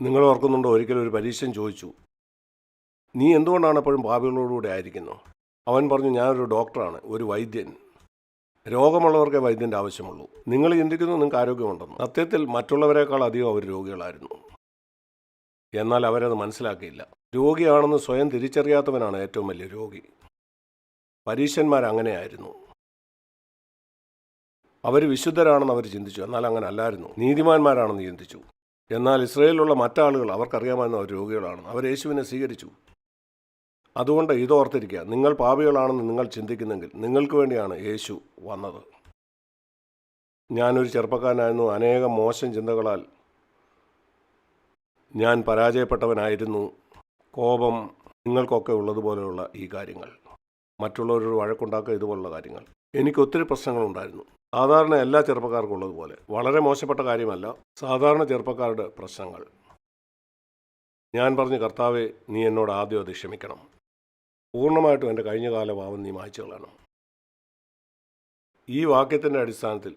നിങ്ങൾ ഓർക്കുന്നുണ്ടോ? ഒരിക്കലും ഒരു പരീക്ഷൻ ചോദിച്ചു. നീ എന്തുകൊണ്ടാണ് എപ്പോഴും പാപികളോടുകൂടെ ആയിരിക്കുന്നു? അവൻ പറഞ്ഞു ഞാനൊരു ഡോക്ടറാണ് ഒരു വൈദ്യൻ. രോഗമുള്ളവർക്കേ വൈദ്യന്റെ ആവശ്യമുള്ളൂ. നിങ്ങൾ ചിന്തിക്കുന്നു നിങ്ങൾക്ക് ആരോഗ്യമുണ്ടെന്ന്. സത്യത്തിൽ മറ്റുള്ളവരെക്കാൾ അധികം അവർ രോഗികളായിരുന്നു. എന്നാൽ അവരത് മനസ്സിലാക്കിയില്ല. രോഗിയാണെന്ന് സ്വയം തിരിച്ചറിയാത്തവനാണ് ഏറ്റവും വലിയ രോഗി. പരീശന്മാർ അങ്ങനെയായിരുന്നു. അവർ വിശുദ്ധരാണെന്ന് അവർ ചിന്തിച്ചു. എന്നാൽ അങ്ങനെ അല്ലായിരുന്നു. നീതിമാന്മാരാണെന്ന് ചിന്തിച്ചു. എന്നാൽ ഇസ്രയേലിലുള്ള മറ്റാളുകൾ അവർക്കറിയാമായിരുന്നു അവർ രോഗികളാണ്. അവർ യേശുവിനെ സ്വീകരിച്ചു. അതുകൊണ്ട് ഇതോർത്തിരിക്കുക. നിങ്ങൾ പാപികളാണെന്ന് നിങ്ങൾ ചിന്തിക്കുന്നെങ്കിൽ നിങ്ങൾക്ക് വേണ്ടിയാണ് യേശു വന്നത്. ഞാനൊരു ചെറുപ്പക്കാരനായിരുന്നു. അനേകം മോശം ചിന്തകളാൽ ഞാൻ പരാജയപ്പെട്ടവനായിരുന്നു. കോപം നിങ്ങൾക്കൊക്കെ ഉള്ളതുപോലെയുള്ള ഈ കാര്യങ്ങൾ. മറ്റുള്ളവരോട് വഴക്കുണ്ടാക്കുക ഇതുപോലുള്ള കാര്യങ്ങൾ. എനിക്ക് ഒത്തിരി പ്രശ്നങ്ങളുണ്ടായിരുന്നു. സാധാരണ എല്ലാ ചെറുപ്പക്കാർക്കും ഉള്ളതുപോലെ വളരെ മോശപ്പെട്ട കാര്യമല്ല. സാധാരണ ചെറുപ്പക്കാരുടെ പ്രശ്നങ്ങൾ. ഞാൻ പറഞ്ഞു കർത്താവെ നീ എന്നോട് ആദ്യം അത് ക്ഷമിക്കണം. പൂർണമായിട്ടും എന്റെ കഴിഞ്ഞ കാല ഭാവം നീ മായ്ച്ചു കളയണം. ഈ വാക്യത്തിന്റെ അടിസ്ഥാനത്തിൽ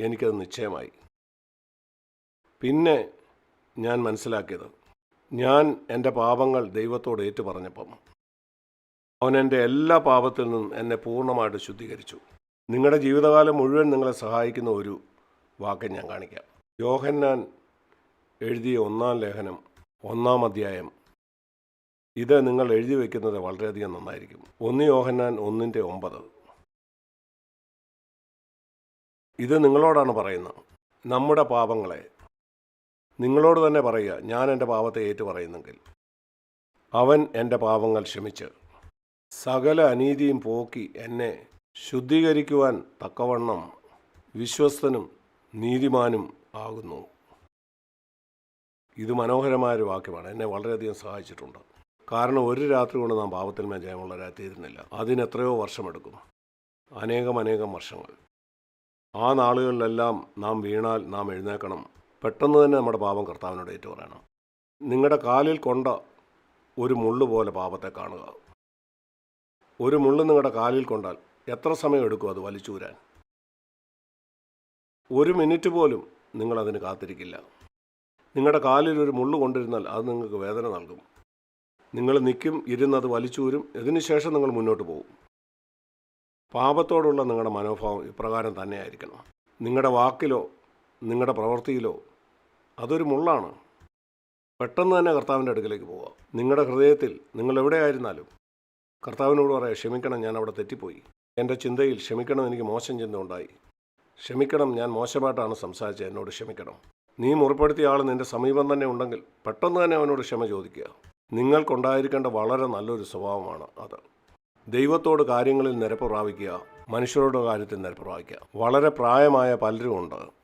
എനിക്കത് നിശ്ചയമായി. പിന്നെ ഞാൻ മനസ്സിലാക്കിയത് ഞാൻ എന്റെ പാപങ്ങൾ ദൈവത്തോട് ഏറ്റു പറഞ്ഞപ്പം അവൻ എന്റെ എല്ലാ പാപത്തിൽ നിന്നും എന്നെ പൂർണമായിട്ട് ശുദ്ധീകരിച്ചു. നിങ്ങളുടെ ജീവിതകാലം മുഴുവൻ നിങ്ങളെ സഹായിക്കുന്ന ഒരു വാക്യം ഞാൻ കാണിക്കാം. യോഹന്നാൻ എഴുതിയ ഒന്നാം ലേഖനം ഒന്നാം അധ്യായം. ഇത് നിങ്ങൾ എഴുതി വയ്ക്കുന്നത് വളരെയധികം നന്നായിരിക്കും. ഒന്ന് യോഹന്നാൻ ഒന്നിന്റെ ഒമ്പത്. ഇത് നിങ്ങളോടാണ് പറയുന്നത്. നമ്മുടെ പാപങ്ങളെ. നിങ്ങളോട് തന്നെ പറയുക ഞാൻ എന്റെ പാപത്തെ ഏറ്റു പറയുന്നെങ്കിൽ. അവൻ എന്റെ പാപങ്ങൾ ക്ഷമിച്ച്. സകല അനീതിയും പോക്കി എന്നെ ശുദ്ധീകരിക്കുവാൻ തക്കവണ്ണം വിശ്വസ്തനും നീതിമാനും ആകുന്നു. ഇത് മനോഹരമായൊരു വാക്യമാണ്. എന്നെ വളരെയധികം സഹായിച്ചിട്ടുണ്ട്. കാരണം ഒരു രാത്രി കൊണ്ട് നാം പാപത്തിന്മേൽ ജയമുള്ളവരായി തീരുന്നില്ല അതിന് എത്രയോ വർഷമെടുക്കും. അനേകം അനേകം വർഷങ്ങൾ. ആ നാളുകളിലെല്ലാം നാം വീണാൽ നാം എഴുന്നേക്കണം പെട്ടെന്ന് തന്നെ നമ്മുടെ പാപം കർത്താവിനോട് ഏറ്റു പറയണം നിങ്ങളുടെ കാലിൽ കൊണ്ട ഒരു മുള്ളു പോലെ പാപത്തെ കാണുക. ഒരു മുള്ളു നിങ്ങളുടെ കാലിൽ കൊണ്ടാൽ എത്ര സമയം എടുക്കും അത് വലിച്ചൂരാൻ? ഒരു മിനിറ്റ് പോലും നിങ്ങളതിന് കാത്തിരിക്കില്ല. നിങ്ങളുടെ കാലിൽ ഒരു മുള്ളു കൊണ്ടിരുന്നാൽ അത് നിങ്ങൾക്ക് വേദന നൽകും. നിങ്ങൾ നിൽക്കും ഇരുന്നത് വലിച്ചൂരും ഇതിനുശേഷം നിങ്ങൾ മുന്നോട്ട് പോകും പാപത്തോടുള്ള നിങ്ങളുടെ മനോഭാവം ഇപ്രകാരം തന്നെയായിരിക്കണം. നിങ്ങളുടെ വാക്കിലോ നിങ്ങളുടെ പ്രവൃത്തിയിലോ അതൊരു മുള്ളാണ്. പെട്ടെന്ന് തന്നെ കർത്താവിന്റെ അടുക്കിലേക്ക് പോവുക. നിങ്ങളുടെ ഹൃദയത്തിൽ നിങ്ങൾ എവിടെയായിരുന്നാലും കർത്താവിനോട് പറയാം ക്ഷമിക്കണം ഞാൻ അവിടെ തെറ്റിപ്പോയി. എന്റെ ചിന്തയിൽ ക്ഷമിക്കണം എനിക്ക് മോശം ചിന്ത ഉണ്ടായി. ക്ഷമിക്കണം ഞാൻ മോശമായിട്ടാണ് സംസാരിച്ചത്. എന്നോട് ക്ഷമിക്കണം. നീ മുറിപ്പെടുത്തിയ ആൾ നിന്റെ സമീപം തന്നെ ഉണ്ടെങ്കിൽ പെട്ടെന്ന് തന്നെ അവനോട് ക്ഷമ ചോദിക്കുക. നിങ്ങൾക്കുണ്ടായിരിക്കേണ്ട വളരെ നല്ലൊരു സ്വഭാവമാണ് അത്. ദൈവത്തോട് കാര്യങ്ങളിൽ നിരപ്പ് പ്രാപിക്കുക മനുഷ്യരുടെ കാര്യത്തിൽ നിരപ്പ് പ്രാപിക്കുക. വളരെ പ്രായമായ പലരും ഉണ്ട്.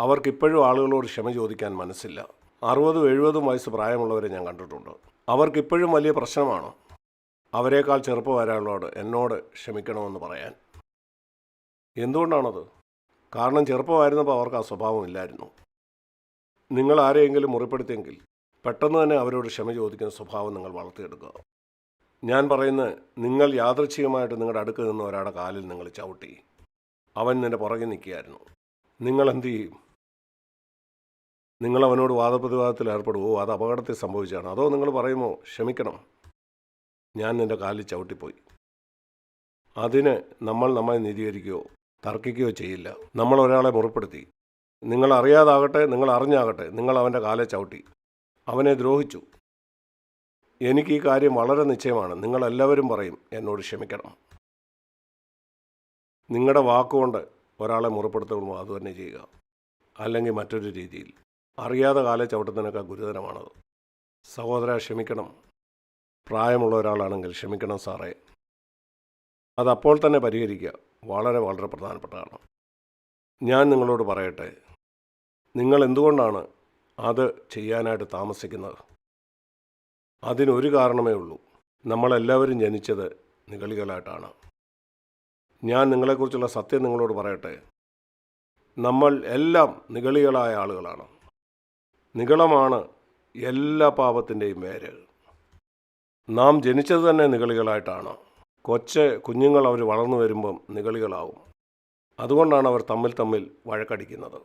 അവർക്കിപ്പോഴും ആളുകളോട് ക്ഷമ ചോദിക്കാൻ മനസ്സില്ല. അറുപതും എഴുപതും വയസ്സ് പ്രായമുള്ളവരെ ഞാൻ കണ്ടിട്ടുണ്ട്. അവർക്കിപ്പോഴും വലിയ പ്രശ്നമാണ്. അവരെക്കാൾ ചെറുപ്പം വരാനുള്ളവരോട് എന്നോട് ക്ഷമിക്കണമെന്ന് പറയാൻ. എന്തുകൊണ്ടാണത്? കാരണം ചെറുപ്പമായിരുന്നപ്പോൾ അവർക്ക് ആ സ്വഭാവം ഇല്ലായിരുന്നു. നിങ്ങൾ ആരെയെങ്കിലും മുറിപ്പെടുത്തിയെങ്കിൽ പെട്ടെന്ന് തന്നെ അവരോട് ക്ഷമ ചോദിക്കുന്ന സ്വഭാവം നിങ്ങൾ വളർത്തിയെടുക്കുക. ഞാൻ പറയുന്നത് നിങ്ങൾ യാദൃച്ഛികമായിട്ട് നിങ്ങളുടെ അടുക്ക് നിന്ന് ഒരാളുടെ കാലിൽ നിങ്ങൾ ചവിട്ടി. അവൻ നിന്റെ പുറകെ നിൽക്കുകയായിരുന്നു. നിങ്ങൾ എന്ത് ചെയ്യും? നിങ്ങൾ അവനോട് വാദപ്രതിവാദത്തിൽ ഏർപ്പെടുമോ അത് അപകടത്തിൽ സംഭവിച്ചാണ് അതോ നിങ്ങൾ പറയുമോ ക്ഷമിക്കണം ഞാൻ എന്റെ കാലിൽ ചവിട്ടിപ്പോയി. അതിന് നമ്മൾ നമ്മെ നീതീകരിക്കുകയോ തർക്കിക്കുകയോ ചെയ്യില്ല. നമ്മൾ ഒരാളെ മുറിപ്പെടുത്തി. നിങ്ങൾ അറിയാതാകട്ടെ നിങ്ങൾ അറിഞ്ഞാകട്ടെ നിങ്ങൾ അവന്റെ കാലെ ചവിട്ടി. അവനെ ദ്രോഹിച്ചു. എനിക്ക് ഈ കാര്യം വളരെ നിശ്ചയമാണ്. നിങ്ങളെല്ലാവരും പറയും എന്നോട് ക്ഷമിക്കണം. നിങ്ങളുടെ വാക്കുകൊണ്ട് ഒരാളെ മുറിപ്പെടുത്തുമ്പോൾ അതുതന്നെ ചെയ്യുക. അല്ലെങ്കിൽ മറ്റൊരു രീതിയിൽ അറിയാതെ കാലെ ചവിട്ടുന്നതിനൊക്കെ ഗുരുതരമാണത്. സഹോദര ക്ഷമിക്കണം. പ്രായമുള്ള ഒരാളാണെങ്കിൽ ക്ഷമിക്കണം സാറേ. അതപ്പോൾ തന്നെ പരിഹരിക്കുക. വളരെ വളരെ പ്രധാനപ്പെട്ടതാണ് ഞാൻ നിങ്ങളോട് പറയട്ടെ. നിങ്ങൾ എന്തുകൊണ്ടാണ് അത് ചെയ്യാനായിട്ട് താമസിക്കുന്നത്? അതിനൊരു കാരണമേ ഉള്ളൂ. നമ്മളെല്ലാവരും ജനിച്ചത് നിഗളികളായിട്ടാണ്. ഞാൻ നിങ്ങളെക്കുറിച്ചുള്ള സത്യം നിങ്ങളോട് പറയട്ടെ. നമ്മൾ എല്ലാം നിഗളികളായ ആളുകളാണ്. നിഗളമാണ് എല്ലാ പാപത്തിന്റെയും പേര് നാം ജനിച്ചത് തന്നെ നിഗളികളായിട്ടാണ്. കൊച്ച് കുഞ്ഞുങ്ങൾ അവർ വളർന്നു വരുമ്പം നിഗളികളാവും. അതുകൊണ്ടാണ് അവർ തമ്മിൽ തമ്മിൽ വഴക്കടിക്കുന്നത്.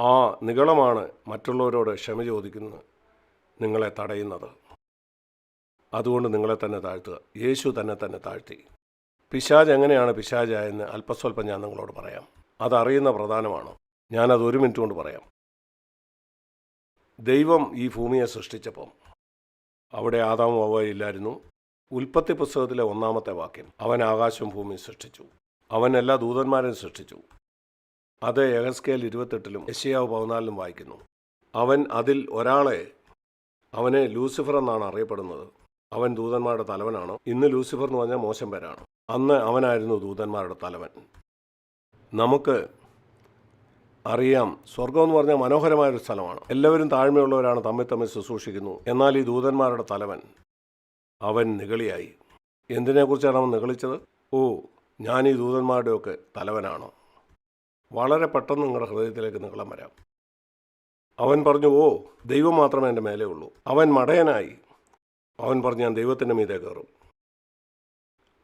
ആ നികളമാണ് മറ്റുള്ളവരോട് ക്ഷമ ചോദിക്കുന്നത് നിങ്ങളെ തടയുന്നത്. അതുകൊണ്ട് നിങ്ങളെ തന്നെ താഴ്ത്തുക. യേശു തന്നെ തന്നെ താഴ്ത്തി. പിശാജ് എങ്ങനെയാണ് പിശാജായെന്ന് അല്പസ്വല്പം ഞാൻ നിങ്ങളോട് പറയാം. അതറിയുന്ന പ്രധാനമാണ്. ഞാനത് ഒരു മിനിറ്റ് കൊണ്ട് പറയാം. ദൈവം ഈ ഭൂമിയെ സൃഷ്ടിച്ചപ്പം അവിടെ ആദാം അവയും ഇല്ലായിരുന്നു. ഉൽപ്പത്തി പുസ്തകത്തിലെ ഒന്നാമത്തെ വാക്യം അവൻ ആകാശം ഭൂമി സൃഷ്ടിച്ചു. അവൻ എല്ലാ ദൂതന്മാരെയും സൃഷ്ടിച്ചു. അത് എഹസ്കേൽ ഇരുപത്തെട്ടിലും യശയാവ് പതിനാലിലും വായിക്കുന്നു. അവൻ അതിൽ ഒരാളെ അവനെ ലൂസിഫർ എന്നാണ് അറിയപ്പെടുന്നത്. അവൻ ദൂതന്മാരുടെ തലവനാണ്. ഇന്ന് ലൂസിഫർ എന്ന് പറഞ്ഞാൽ മോശം പേരാണ്. അന്ന് അവനായിരുന്നു ദൂതന്മാരുടെ തലവൻ. നമുക്ക് അറിയാം. സ്വർഗം എന്ന് പറഞ്ഞാൽ മനോഹരമായ ഒരു സ്ഥലമാണ്. എല്ലാവരും താഴ്മയുള്ളവരാണ് തമ്മിൽ തമ്മിൽ ശുശ്രൂഷിക്കുന്നു. എന്നാൽ ഈ ദൂതന്മാരുടെ തലവൻ അവൻ നിഗളിയായി. എന്തിനെക്കുറിച്ചാണ് അവൻ നിഗളിച്ചത്? ഓ ഞാൻ ഈ ദൂതന്മാരുടെയൊക്കെ തലവനാണ്. വളരെ പെട്ടെന്ന് നിങ്ങളുടെ ഹൃദയത്തിലേക്ക് നികളം വരാം. അവൻ പറഞ്ഞു ഓ ദൈവം മാത്രമേ എന്റെ മേലേ ഉള്ളൂ. അവൻ മടയനായി. അവൻ പറഞ്ഞു ഞാൻ ദൈവത്തിന്റെ മീതെ കയറും.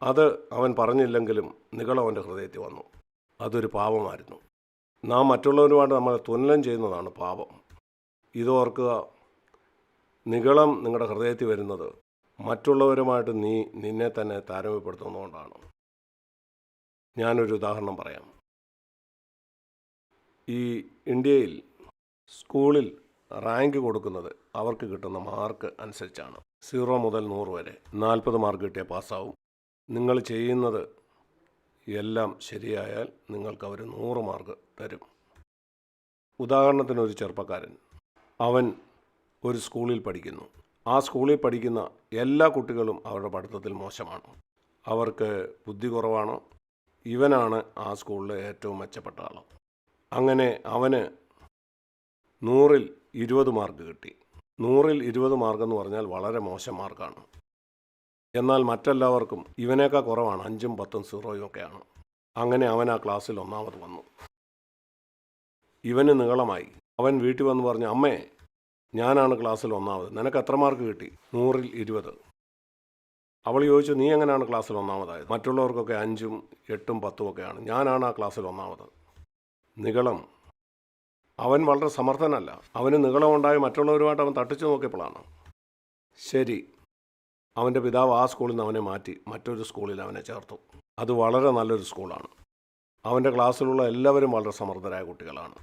അത് അവൻ പറഞ്ഞില്ലെങ്കിലും നികളം അവന്റെ ഹൃദയത്തിൽ വന്നു. അതൊരു പാപമായിരുന്നു. നാം മറ്റുള്ളവരുമായിട്ട് നമ്മൾ തുന്നലം ചെയ്യുന്നതാണ് പാപം. ഇതോർക്കുക നികളം നിങ്ങളുടെ ഹൃദയത്തിൽ വരുന്നത് മറ്റുള്ളവരുമായിട്ട് നീ നിന്നെ തന്നെ താരതമ്യപ്പെടുത്തുന്നതുകൊണ്ടാണ്. ഞാനൊരു ഉദാഹരണം പറയാം. ഈ ഇന്ത്യയിൽ സ്കൂളിൽ റാങ്ക് കൊടുക്കുന്നത് അവർക്ക് കിട്ടുന്ന മാർക്ക് അനുസരിച്ചാണ്. സീറോ മുതൽ നൂറ് വരെ. നാൽപ്പത് മാർക്ക് കിട്ടിയാൽ പാസ്സാവും. നിങ്ങൾ ചെയ്യുന്നത് എല്ലാം ശരിയായാൽ നിങ്ങൾക്ക് അവർ നൂറ് മാർക്ക് തരും. ഉദാഹരണത്തിന് ഒരു ചെറുപ്പക്കാരൻ. അവൻ ഒരു സ്കൂളിൽ പഠിക്കുന്നു. ആ സ്കൂളിൽ പഠിക്കുന്ന എല്ലാ കുട്ടികളും അവരുടെ പഠിത്തത്തിൽ മോശമാണ്. അവർക്ക് ബുദ്ധി കുറവാണ്. ഇവനാണ് ആ സ്കൂളിലെ ഏറ്റവും മെച്ചപ്പെട്ട ആൾ അങ്ങനെ അവന് നൂറിൽ ഇരുപത് മാർക്ക് കിട്ടി. നൂറിൽ ഇരുപത് മാർക്ക് എന്ന് പറഞ്ഞാൽ വളരെ മോശം മാർക്കാണ്. എന്നാൽ മറ്റെല്ലാവർക്കും ഇവനേക്കാൾ കുറവാണ്. അഞ്ചും പത്തും സീറോയും ഒക്കെയാണ്. അങ്ങനെ അവൻ ആ ക്ലാസ്സിൽ ഒന്നാമത് വന്നു. ഇവന് നീളമായി. അവൻ വീട്ടിൽ വന്ന് പറഞ്ഞു അമ്മേ ഞാനാണ് ക്ലാസ്സിൽ ഒന്നാമത്. നിനക്ക് എത്ര മാർക്ക് കിട്ടി? നൂറിൽ ഇരുപത്. അവൾ ചോദിച്ചു നീ എങ്ങനെയാണ് ക്ലാസ്സിൽ ഒന്നാമതായത്? മറ്റുള്ളവർക്കൊക്കെ അഞ്ചും എട്ടും പത്തും ഒക്കെയാണ്. ഞാനാണ് ആ ക്ലാസ്സിൽ ഒന്നാമത്. നികളം അവൻ വളരെ സമർത്ഥനല്ല. അവന് നികളമുണ്ടായി മറ്റുള്ളവരുമായിട്ട് അവൻ തട്ടിച്ചു നോക്കിയപ്പോഴാണ്. ശരി. അവന്റെ പിതാവ് ആ സ്കൂളിൽ നിന്ന് അവനെ മാറ്റി മറ്റൊരു സ്കൂളിൽ അവനെ ചേർത്തു. അത് വളരെ നല്ലൊരു സ്കൂളാണ്. അവന്റെ ക്ലാസ്സിലുള്ള എല്ലാവരും വളരെ സമർത്ഥരായ കുട്ടികളാണ്.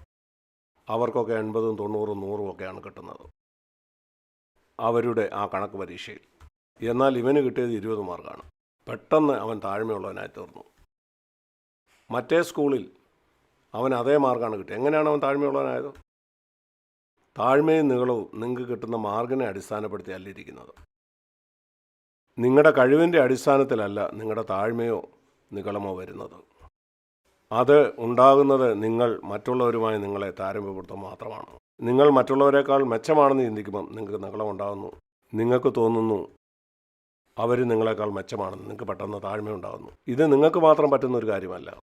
അവർക്കൊക്കെ എൺപതും തൊണ്ണൂറും നൂറും ഒക്കെയാണ് കിട്ടുന്നത്. അവരുടെ ആ കണക്ക് പരീക്ഷയിൽ. എന്നാൽ ഇവന് കിട്ടിയത് ഇരുപത് മാർക്കാണ്. പെട്ടെന്ന് അവൻ താഴ്മയുള്ളവനായി തീർന്നു. മറ്റേ സ്കൂളിൽ അവൻ അതേ മാർക്കാണ് കിട്ടിയത്. എങ്ങനെയാണ് അവൻ താഴ്മയുള്ളവനായത്? താഴ്മയും നീളവും നിങ്ങൾക്ക് കിട്ടുന്ന മാർഗിനെ അടിസ്ഥാനപ്പെടുത്തി അല്ല ഇരിക്കുന്നത് നിങ്ങളുടെ കഴിവിന്റെ അടിസ്ഥാനത്തിലല്ല നിങ്ങളുടെ താഴ്മയോ നികളമോ വരുന്നത്. അത് ഉണ്ടാകുന്നത് നിങ്ങൾ മറ്റുള്ളവരുമായി നിങ്ങളെ താരതമ്യപ്പെടുത്തുക മാത്രമാണ്. നിങ്ങൾ മറ്റുള്ളവരെക്കാൾ മെച്ചമാണെന്ന് ചിന്തിക്കുമ്പം നിങ്ങൾക്ക് നികളം ഉണ്ടാകുന്നു. നിങ്ങൾക്ക് തോന്നുന്നു അവർ നിങ്ങളെക്കാൾ മെച്ചമാണെന്ന്. നിങ്ങൾക്ക് പെട്ടെന്ന് താഴ്മയുണ്ടാകുന്നു ഇത് നിങ്ങൾക്ക് മാത്രം പറ്റുന്ന ഒരു കാര്യമല്ല.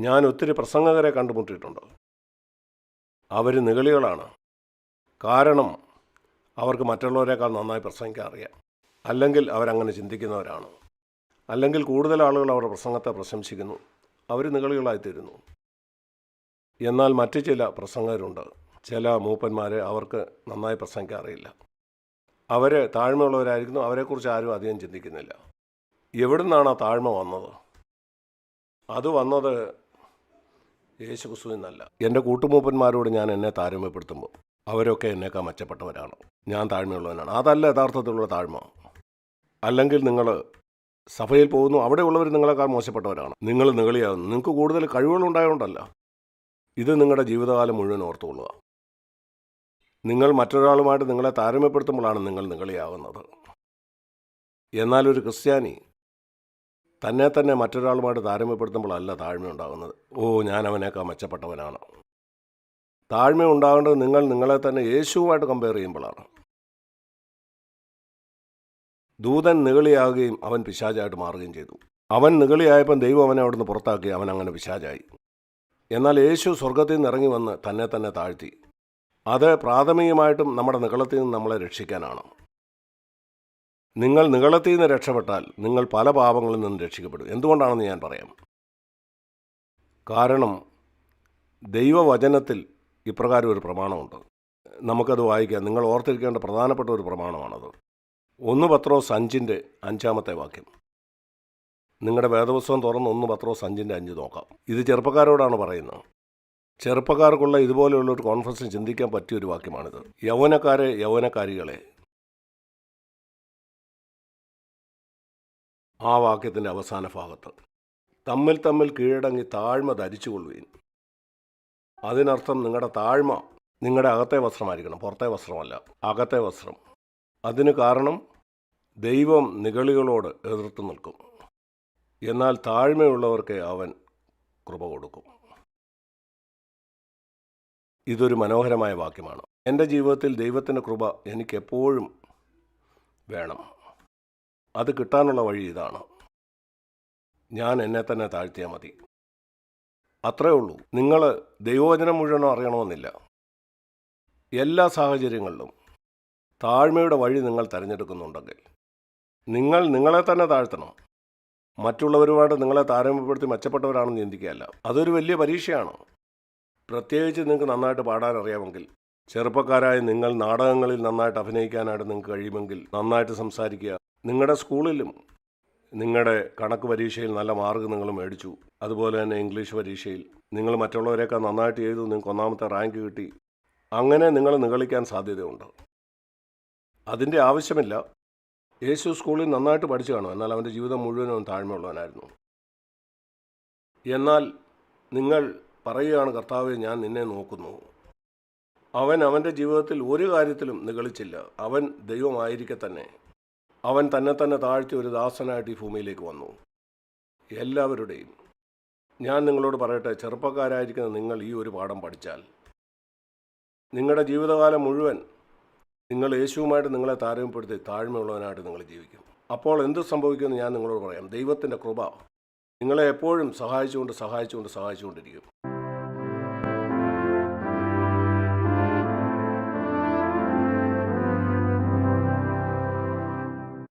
ഞാൻ ഒത്തിരി പ്രസംഗകരെ കണ്ടുമുട്ടിയിട്ടുണ്ട്. അവർ നികളികളാണ് കാരണം അവർക്ക് മറ്റുള്ളവരെക്കാൾ നന്നായി പ്രസംഗിക്കാൻ അറിയാം. അല്ലെങ്കിൽ അവരങ്ങനെ ചിന്തിക്കുന്നവരാണ്. അല്ലെങ്കിൽ കൂടുതൽ ആളുകൾ അവരുടെ പ്രസംഗത്തെ പ്രശംസിക്കുന്നു. അവർ നിഗളികളായിത്തീരുന്നു. എന്നാൽ മറ്റു ചില പ്രസംഗരുണ്ട് ചില മൂപ്പന്മാരെ അവർക്ക് നന്നായി പ്രസംഗിക്കാൻ അറിയില്ല. അവർ താഴ്മയുള്ളവരായിരിക്കുന്നു. അവരെക്കുറിച്ച് ആരും അധികം ചിന്തിക്കുന്നില്ല. എവിടെ നിന്നാണ് ആ താഴ്മ വന്നത്? അത് വന്നത് യേശു ക്രിസ്തുവിനല്ല എന്റെ കൂട്ടുമൂപ്പന്മാരോട് ഞാൻ എന്നെ താരതമ്യപ്പെടുത്തുമ്പോൾ അവരൊക്കെ എന്നേക്കാൾ മെച്ചപ്പെട്ടവരാണ്. ഞാൻ താഴ്മയുള്ളവനാണ്. അതല്ല യഥാർത്ഥത്തിലുള്ള താഴ്മ. അല്ലെങ്കിൽ നിങ്ങൾ സഭയിൽ പോകുന്നു അവിടെയുള്ളവർ നിങ്ങളെക്കാൾ മോശപ്പെട്ടവരാണ്. നിങ്ങൾ നിഗളിയാകുന്നു. നിങ്ങൾക്ക് കൂടുതൽ കഴിവുകളുണ്ടായതുകൊണ്ടല്ല ഇത് നിങ്ങളുടെ ജീവിതകാലം മുഴുവൻ ഓർത്തുകൊള്ളുക. നിങ്ങൾ മറ്റൊരാളുമായിട്ട് നിങ്ങളെ താരതമ്യപ്പെടുത്തുമ്പോഴാണ് നിങ്ങൾ നിഗളിയാകുന്നത്. എന്നാൽ ഒരു ക്രിസ്ത്യാനി തന്നെ തന്നെ മറ്റൊരാളുമായിട്ട് താരതമ്യപ്പെടുത്തുമ്പോഴല്ല താഴ്മ ഉണ്ടാകുന്നത്. ഓ ഞാൻ അവനേക്കാൾ മെച്ചപ്പെട്ടവനാണ്. താഴ്മ ഉണ്ടാകേണ്ടത് നിങ്ങൾ നിങ്ങളെ തന്നെ യേശുവുമായിട്ട് കമ്പയർ ചെയ്യുമ്പോഴാണ്. ദൂതൻ നികളിയാകുകയും അവൻ പിശാചായിട്ട് മാറുകയും ചെയ്തു. അവൻ നികളിയായപ്പം ദൈവം അവനെ അവിടുന്ന് പുറത്താക്കി അവൻ അങ്ങനെ പിശാചായി. എന്നാൽ യേശു സ്വർഗത്തിൽ നിന്ന് ഇറങ്ങി വന്ന് തന്നെ തന്നെ താഴ്ത്തി. അത് പ്രാഥമികമായിട്ടും നമ്മുടെ നികളത്തിൽ നിന്ന് നമ്മളെ രക്ഷിക്കാനാണ്. നിങ്ങൾ നികളത്തിൽ നിന്ന് രക്ഷപ്പെട്ടാൽ നിങ്ങൾ പല പാപങ്ങളിൽ നിന്നും രക്ഷിക്കപ്പെടും. എന്തുകൊണ്ടാണെന്ന് ഞാൻ പറയാം. കാരണം ദൈവവചനത്തിൽ ഇപ്രകാരം ഒരു പ്രമാണമുണ്ട്. നമുക്കത് വായിക്കാം. നിങ്ങൾ ഓർത്തിരിക്കേണ്ട പ്രധാനപ്പെട്ട ഒരു പ്രമാണമാണത്. ഒന്ന് പത്രോസ് അഞ്ചിന്റെ അഞ്ചാമത്തെ വാക്യം. നിങ്ങളുടെ വേദപുസ്തകം തുറന്ന് ഒന്ന് പത്രോസ് അഞ്ചിന്റെ അഞ്ച് നോക്കാം. ഇത് ചെറുപ്പക്കാരോടാണ് പറയുന്നത്. ചെറുപ്പക്കാർക്കുള്ള ഇതുപോലെയുള്ള ഒരു കോൺഫറൻസിൽ ചിന്തിക്കാൻ പറ്റിയ ഒരു വാക്യമാണിത്. യൗവനക്കാരെ യൗവനക്കാരികളെ. ആ വാക്യത്തിന്റെ അവസാന ഭാഗത്ത് തമ്മിൽ തമ്മിൽ കീഴടങ്ങി താഴ്മ ധരിച്ചുകൊള്ളുകയും അതിനർത്ഥം നിങ്ങളുടെ താഴ്മ നിങ്ങളുടെ അകത്തെ വസ്ത്രമായിരിക്കണം പുറത്തെ വസ്ത്രമല്ല അകത്തെ വസ്ത്രം. അതിന് കാരണം ദൈവം നിഗളികളോട് എതിർത്ത് നിൽക്കും. എന്നാൽ താഴ്മയുള്ളവർക്ക് അവൻ കൃപ കൊടുക്കും. ഇതൊരു മനോഹരമായ വാക്യമാണ്. എന്റെ ജീവിതത്തിൽ ദൈവത്തിന്റെ കൃപ എനിക്കെപ്പോഴും വേണം. അത് കിട്ടാനുള്ള വഴി ഇതാണ്. ഞാൻ എന്നെ തന്നെ താഴ്ത്തിയാൽ മതി. അത്രേ ഉള്ളൂ. നിങ്ങൾ ദൈവവചനം മുഴുവനും അറിയണമെന്നില്ല. എല്ലാ സാഹചര്യങ്ങളിലും താഴ്മയുടെ വഴി നിങ്ങൾ തിരഞ്ഞെടുക്കുന്നുണ്ടെങ്കിൽ നിങ്ങൾ നിങ്ങളെ തന്നെ താഴ്ത്തണം. മറ്റുള്ളവരുമായിട്ട് നിങ്ങളെ താരതമ്യപ്പെടുത്തി മെച്ചപ്പെട്ടവരാണെന്ന് ചിന്തിക്കുകയല്ല. അതൊരു വലിയ പരീക്ഷയാണ്. പ്രത്യേകിച്ച് നിങ്ങൾക്ക് നന്നായിട്ട് പാടാൻ അറിയാമെങ്കിൽ ചെറുപ്പക്കാരായ നിങ്ങൾ നാടകങ്ങളിൽ നന്നായിട്ട് അഭിനയിക്കാനായിട്ട് നിങ്ങൾക്ക് കഴിയുമെങ്കിൽ നന്നായിട്ട് സംസാരിക്കുക. നിങ്ങളുടെ സ്കൂളിലും നിങ്ങളുടെ കണക്ക് പരീക്ഷയിൽ നല്ല മാർക്ക് നിങ്ങൾ മേടിച്ചു. അതുപോലെ തന്നെ ഇംഗ്ലീഷ് പരീക്ഷയിൽ നിങ്ങൾ മറ്റുള്ളവരെക്കാൾ നന്നായിട്ട് ചെയ്തു നിങ്ങൾക്ക് ഒന്നാമത്തെ റാങ്ക് കിട്ടി. അങ്ങനെ നിങ്ങൾ നിഗളിക്കാൻ സാധ്യതയുണ്ട്. അതിന്റെ ആവശ്യമില്ല. യേശു സ്കൂളിൽ നന്നായിട്ട് പഠിച്ചു കാണും. എന്നാൽ അവന്റെ ജീവിതം മുഴുവനും താഴ്മയുള്ളവനായിരുന്നു എന്നാൽ നിങ്ങൾ പറയുകയാണ് കർത്താവെ ഞാൻ നിന്നെ നോക്കുന്നു. അവൻ അവന്റെ ജീവിതത്തിൽ ഒരു കാര്യത്തിലും നിഗളിച്ചില്ല. അവൻ ദൈവമായിരിക്കെ തന്നെ. അവൻ തന്നെ തന്നെ താഴ്ത്തി ഒരു ദാസനായിട്ട് ഈ ഭൂമിയിലേക്ക് വന്നു. എല്ലാവരുടെയും. ഞാൻ നിങ്ങളോട് പറയട്ടെ ചെറുപ്പക്കാരായിരിക്കുന്ന നിങ്ങൾ ഈ ഒരു പാഠം പഠിച്ചാൽ. നിങ്ങളുടെ ജീവിതകാലം മുഴുവൻ നിങ്ങൾ യേശുവുമായിട്ട് നിങ്ങളെ താരതമ്യപ്പെടുത്തി താഴ്മയുള്ളവനായിട്ട് നിങ്ങൾ ജീവിക്കും. അപ്പോൾ എന്ത് സംഭവിക്കുമെന്ന് ഞാൻ നിങ്ങളോട് പറയാം. ദൈവത്തിന്റെ കൃപ നിങ്ങളെ എപ്പോഴും സഹായിച്ചുകൊണ്ട് സഹായിച്ചുകൊണ്ട് സഹായിച്ചുകൊണ്ടിരിക്കും.